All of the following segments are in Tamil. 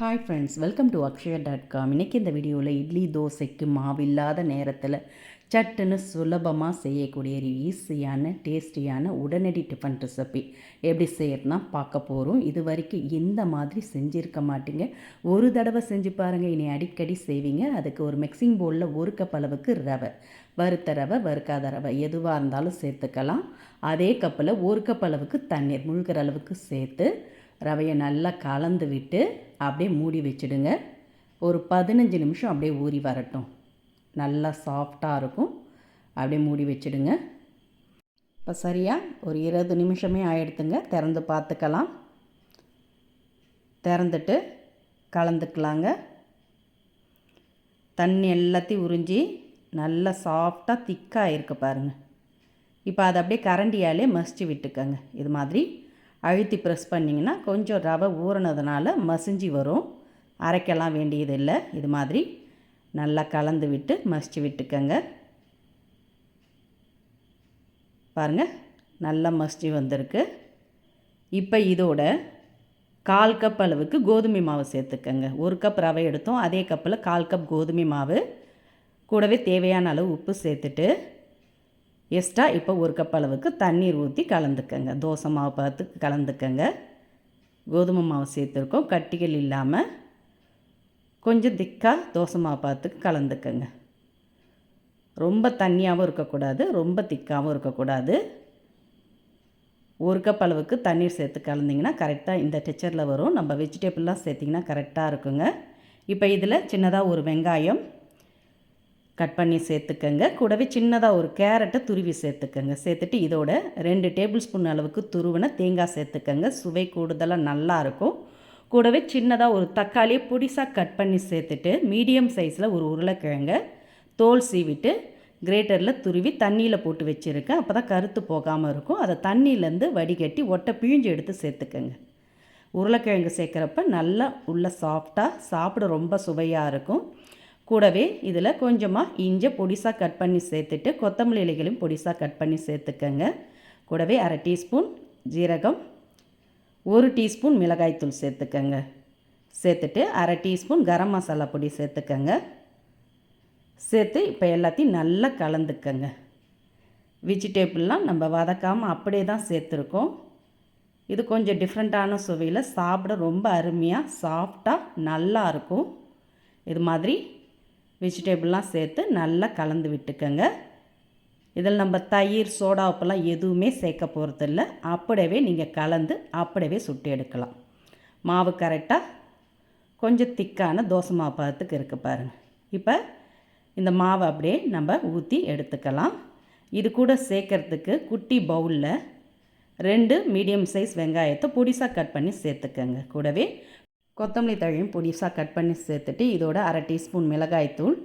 Hi friends welcome to Akshaya dot com இன்றைக்கி இந்த வீடியோவில் இட்லி தோசைக்கு மாவு இல்லாத நேரத்தில் சட்டுன்னு சுலபமாக செய்யக்கூடிய ஒரு ஈஸியான டேஸ்டியான உடனடி டிஃபன் ரெசிபி எப்படி செய்யறதுனா பார்க்க போகிறோம் இது வரைக்கும் இந்த மாதிரி செஞ்சுருக்க மாட்டீங்க. ஒரு தடவை செஞ்சு பாருங்கள் இனி அடிக்கடி செய்வீங்க. அதுக்கு ஒரு மிக்சிங் பவுலில் ஒரு கப் அளவுக்கு ரவை. வறுத்த ரவை வறுக்காத ரவை எதுவாக இருந்தாலும் சேர்த்துக்கலாம். அதே கப்பில் ஒரு கப் அளவுக்கு தண்ணீர் முழுகிற அளவுக்கு சேர்த்து ரவையை நல்லா கலந்து விட்டு அப்படியே மூடி வச்சுடுங்க. ஒரு பதினஞ்சு நிமிஷம் அப்படியே ஊறி வரட்டும். நல்லா சாஃப்டாக இருக்கும். அப்படியே மூடி வச்சுடுங்க. இப்போ சரியாக ஒரு இருபது நிமிஷமே ஆகிடுத்துங்க திறந்து பார்த்துக்கலாம். திறந்துட்டு கலந்துக்கலாங்க. தண்ணி எல்லாத்தையும் உறிஞ்சி நல்லா சாஃப்டாக திக்காக இருக்கு பாருங்கள் இப்போ அதை அப்படியே கரண்டியாலே மசிச்சு விட்டுக்கோங்க. இது மாதிரி அழுத்தி ப்ரெஸ் பண்ணிங்கன்னா கொஞ்சம் ரவை ஊறினதுனால மசிஞ்சு வரும். அரைக்கலாம் வேண்டியதில்லை. இது மாதிரி நல்லா கலந்து விட்டு மசிச்சு விட்டுக்கோங்க. பாருங்கள் நல்லா மசிச்சு வந்திருக்கு. இப்போ இதோட கால் கப் அளவுக்கு கோதுமை மாவு சேர்த்துக்கங்க. ஒரு கப் ரவை எடுத்தோம் அதே கப்பில் கால் கப் கோதுமை மாவு. கூடவே தேவையான அளவு உப்பு சேர்த்துட்டு எக்ஸ்ட்ரா இப்போ ஒரு கப் அளவுக்கு தண்ணீர் ஊற்றி கலந்துக்கங்க. தோசை மாவு பார்த்து கலந்துக்கங்க. கோதுமை மாவு சேர்த்துருக்கோம். கட்டிகள் இல்லாமல் கொஞ்சம் திக்காக தோசை மாவு பார்த்து கலந்துக்கங்க. ரொம்ப தண்ணியாகவும் இருக்கக்கூடாது. ரொம்ப திக்காகவும் இருக்கக்கூடாது. ஒரு கப் அளவுக்கு தண்ணீர் சேர்த்து கலந்திங்கன்னா கரெக்டாக இந்த டெச்சரில் வரும். நம்ம வெஜிடபிள்லாம் சேர்த்திங்கன்னா கரெக்டாக இருக்குங்க. இப்போ இதில் சின்னதாக ஒரு வெங்காயம் கட் பண்ணி சேர்த்துக்கங்க. கூடவே சின்னதாக ஒரு கேரட்டை துருவி சேர்த்துக்கங்க. சேர்த்துட்டு இதோட ரெண்டு டேபிள் ஸ்பூன் அளவுக்கு துருவின தேங்காய் சேர்த்துக்கங்க. சுவை கூடுதலாக நல்லாயிருக்கும் கூடவே சின்னதாக ஒரு தக்காளியை பொடிசாக கட் பண்ணி சேர்த்துட்டு மீடியம் சைஸில் ஒரு உருளைக்கிழங்க தோல் சீவிட்டு கிரேட்டரில் துருவி தண்ணியில் போட்டு வச்சுருக்கேன் அப்போ தான் கருத்து போகாமல் இருக்கும். அதை தண்ணியிலேருந்து வடிகட்டி ஒட்டை பிழிஞ்சு எடுத்து சேர்த்துக்கங்க. உருளைக்கிழங்கு சேர்க்குறப்ப நல்லா உள்ள சாஃப்டாக சாப்பிட ரொம்ப சுவையாக இருக்கும். கூடவே இதில் கொஞ்சமாக இஞ்சை பொடிசாக கட் பண்ணி சேர்த்துட்டு கொத்தமல்லி இலைகளையும் பொடிசாக கட் பண்ணி சேர்த்துக்கங்க. கூடவே அரை டீஸ்பூன் ஜீரகம் ஒரு டீஸ்பூன் மிளகாய்த்தூள் சேர்த்துக்கங்க. சேர்த்துட்டு அரை டீஸ்பூன் கரம் மசாலா பொடி சேர்த்துக்கங்க. சேர்த்து இப்போ எல்லாத்தையும் நல்லா கலந்துக்கங்க. வெஜிடேபிள்லாம் நம்ம வதக்காமல் அப்படியே தான் சேர்த்துருக்கோம். இது கொஞ்சம் டிஃப்ரெண்ட்டான சுவையில் சாப்பிட ரொம்ப அருமையாக சாஃப்டாக நல்லாயிருக்கும் இது மாதிரி வெஜிடேபிள்லாம் சேர்த்து நல்லா கலந்து விட்டுக்கோங்க. இதில் நம்ம தயிர் சோடா உப்பெல்லாம் எதுவுமே சேர்க்க போகிறதில்ல அப்படியே நீங்கள் கலந்து அப்படியே சுட்டு எடுக்கலாம். மாவு கரெக்டாக கொஞ்சம் திக்கான தோசை மாவு பதத்துக்கு இருக்குது பாருங்கள் இப்போ இந்த மாவை அப்படியே நம்ம ஊற்றி எடுத்துக்கலாம். இது கூட சேர்க்கறதுக்கு குட்டி பவுலில் ரெண்டு மீடியம் சைஸ் வெங்காயத்தை பொடிசாக கட் பண்ணி சேர்த்துக்கங்க. கூடவே கொத்தமல்லி தழையும் பொடிசாக கட் பண்ணி சேர்த்துட்டு இதோட அரை டீஸ்பூன் மிளகாய்த்தூள்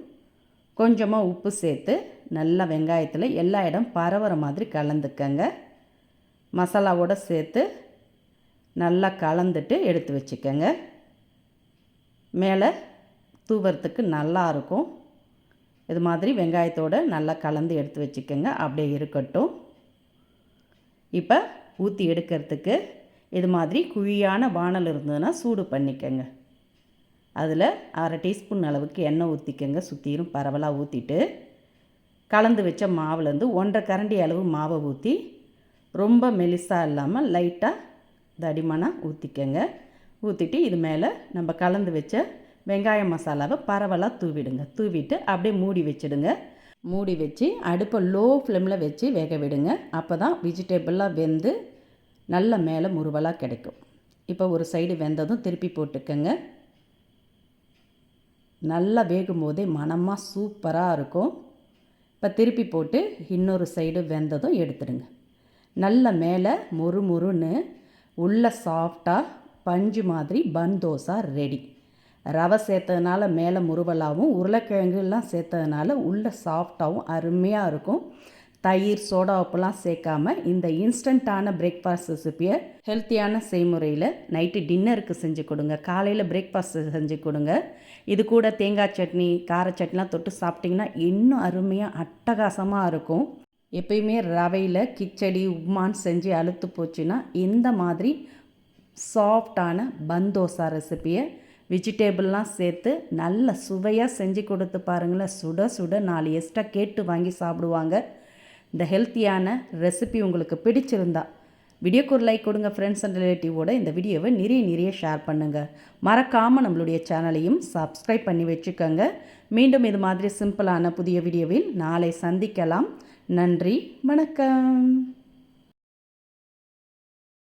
கொஞ்சமாக உப்பு சேர்த்து நல்லா வெங்காயத்தில் எல்லா இடம் பரவுற மாதிரி கலந்துக்கங்க. மசாலாவோடு சேர்த்து நல்லா கலந்துட்டு எடுத்து வச்சுக்கோங்க. மேலே தூவறதுக்கு நல்லாயிருக்கும் இது மாதிரி வெங்காயத்தோடு நல்லா கலந்து எடுத்து வச்சுக்கோங்க. அப்படியே இருக்கட்டும். இப்போ ஊற்றி எடுக்கிறதுக்கு இது மாதிரி குழியான வானல் இருந்ததுன்னா சூடு பண்ணிக்கங்க. அதில் அரை டீஸ்பூன் அளவுக்கு எண்ணெய் ஊற்றிக்கங்க சுற்றிலும் பரவலாக ஊற்றிட்டு கலந்து வச்ச மாவுலேருந்து ஒன்றரை கரண்டி அளவு மாவை ஊற்றி ரொம்ப மெலிசாக இல்லாமல் லைட்டாக தடிமனாக ஊற்றிக்கங்க ஊற்றிட்டு இது மேலே நம்ம கலந்து வச்ச வெங்காய மசாலாவை பரவலாக தூவிடுங்க. தூவிட்டு அப்படியே மூடி வச்சுடுங்க. மூடி வச்சு அடுப்பை லோ ஃப்ளேமில் வச்சு வேக விடுங்க. அப்போ தான் வெஜிடபிளாக வெந்து நல்ல மேலே முருவலாக கிடைக்கும். இப்போ ஒரு சைடு வெந்ததும் திருப்பி போட்டுக்கோங்க. நல்லா வேகும் போதே மனமாக சூப்பராக இருக்கும். இப்போ திருப்பி போட்டு இன்னொரு சைடு வெந்ததும் எடுத்துடுங்க. நல்ல மேலே மொறு மொறுன்னு உள்ள சாஃப்டாக பஞ்சு மாதிரி பன் தோசை ரெடி ரவை சேர்த்ததுனால மேலே முருவலாகவும் உருளைக்கிழங்குலாம் சேர்த்ததுனால உள்ள சாஃப்டாகவும் அருமையாக இருக்கும். தயிர் சோடா உப்புலாம் சேர்க்காம இந்த இன்ஸ்டண்ட்டான பிரேக்ஃபாஸ்ட் ரெசிப்பியை ஹெல்த்தியான செய்முறையில் நைட்டு டின்னருக்கு செஞ்சு கொடுங்க. காலையில் பிரேக்ஃபாஸ்ட் செஞ்சு கொடுங்க. இது கூட தேங்காய் சட்னி கார சட்னிலாம் தொட்டு சாப்பிட்டிங்கன்னா இன்னும் அருமையாக அட்டகாசமாக இருக்கும். எப்பயுமே ரவையில் கிச்சடி உப்மான்னு செஞ்சு அழுத்து போச்சுன்னா இந்த மாதிரி சாஃப்டான பந்தோசா ரெசிப்பியை வெஜிடேபிள்லாம் சேர்த்து நல்ல சுவையாக செஞ்சு கொடுத்து பாருங்களேன். சுட சுட நாலு எக்ஸ்ட்ரா கேட்டு வாங்கி சாப்பிடுவாங்க. இந்த ஹெல்த்தியான ரெசிபி உங்களுக்கு பிடிச்சிருந்தா வீடியோக்கு ஒரு லைக் கொடுங்க ஃப்ரெண்ட்ஸ் அண்ட் ரிலேட்டிவோட இந்த வீடியோவை நிறைய நிறைய ஷேர் பண்ணுங்கள் மறக்காமல் நம்மளுடைய சேனலையும் சப்ஸ்கிரைப் பண்ணி வச்சுக்கோங்க. மீண்டும் இது மாதிரி சிம்பிளான புதிய வீடியோவில் நாளை சந்திக்கலாம். நன்றி வணக்கம்.